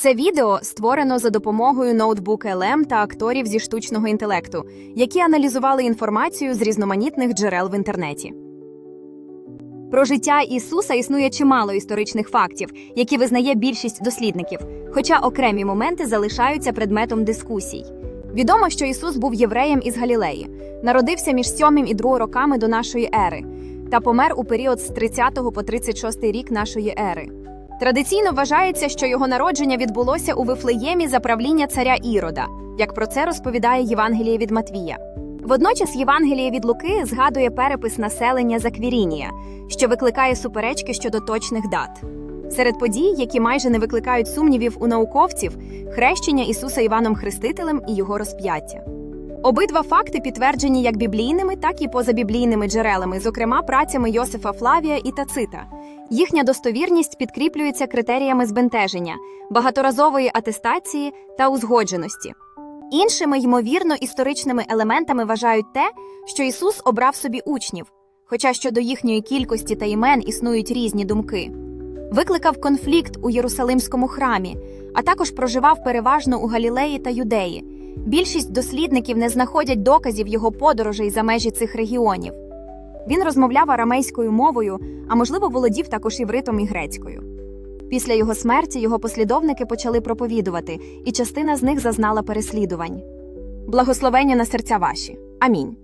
Це відео створено за допомогою ноутбук LM та акторів зі штучного інтелекту, які аналізували інформацію з різноманітних джерел в інтернеті. Про життя Ісуса існує чимало історичних фактів, які визнає більшість дослідників, хоча окремі моменти залишаються предметом дискусій. Відомо, що Ісус був євреєм із Галілеї, народився між 7 і 2 роками до нашої ери та помер у період з 30 по 36 рік нашої ери. Традиційно вважається, що його народження відбулося у Вифлеємі за правління царя Ірода, як про це розповідає Євангеліє від Матвія. Водночас Євангеліє від Луки згадує перепис населення Заквірінія, що викликає суперечки щодо точних дат. Серед подій, які майже не викликають сумнівів у науковців, хрещення Ісуса Іваном Хрестителем і його розп'яття. Обидва факти підтверджені як біблійними, так і позабіблійними джерелами, зокрема працями Йосифа Флавія і Тацита. Їхня достовірність підкріплюється критеріями збентеження, багаторазової атестації та узгодженості. Іншими ймовірно історичними елементами вважають те, що Ісус обрав собі учнів, хоча щодо їхньої кількості та імен існують різні думки. Викликав конфлікт у Єрусалимському храмі, а також проживав переважно у Галілеї та Юдеї. Більшість дослідників не знаходять доказів його подорожей за межі цих регіонів. Він розмовляв арамейською мовою, а можливо, володів також івритом і грецькою. Після його смерті його послідовники почали проповідувати, і частина з них зазнала переслідувань. Благословення на серця ваші. Амінь.